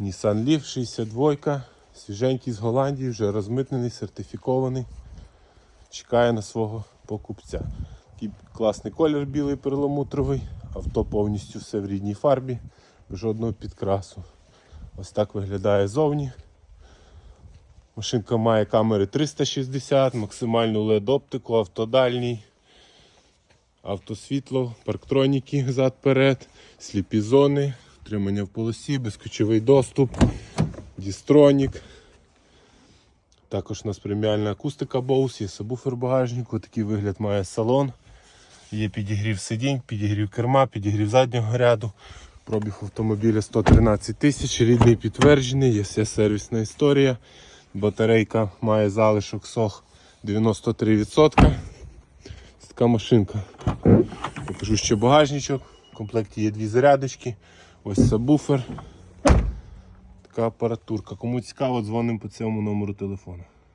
Nissan Leaf 62, свіженький з Голландії, вже розмитнений, сертифікований. Чекає на свого покупця. Такий класний колір білий перламутровий. Авто повністю все в рідній фарбі, жодного підкрасу. Ось так виглядає зовні. Машинка має камери 360, максимальну LED-оптику, автодальній, автосвітло, парктроніки зад-перед, сліпі зони, втримання в полосі, безключовий доступ, дістронік. Також у нас преміальна акустика Bose, є сабвуфер багажнику, такий вигляд має салон. Є підігрів сидінь, підігрів керма, підігрів заднього ряду. Пробіг автомобіля 113 тисяч, рідний підтверджений, є вся сервісна історія. Батарейка має залишок сох 93%. Ось така машинка. Покажу ще багажничок. В комплекті є дві зарядочки. Ось сабвуфер. Така апаратурка. Кому цікаво, дзвонимо по цьому номеру телефону.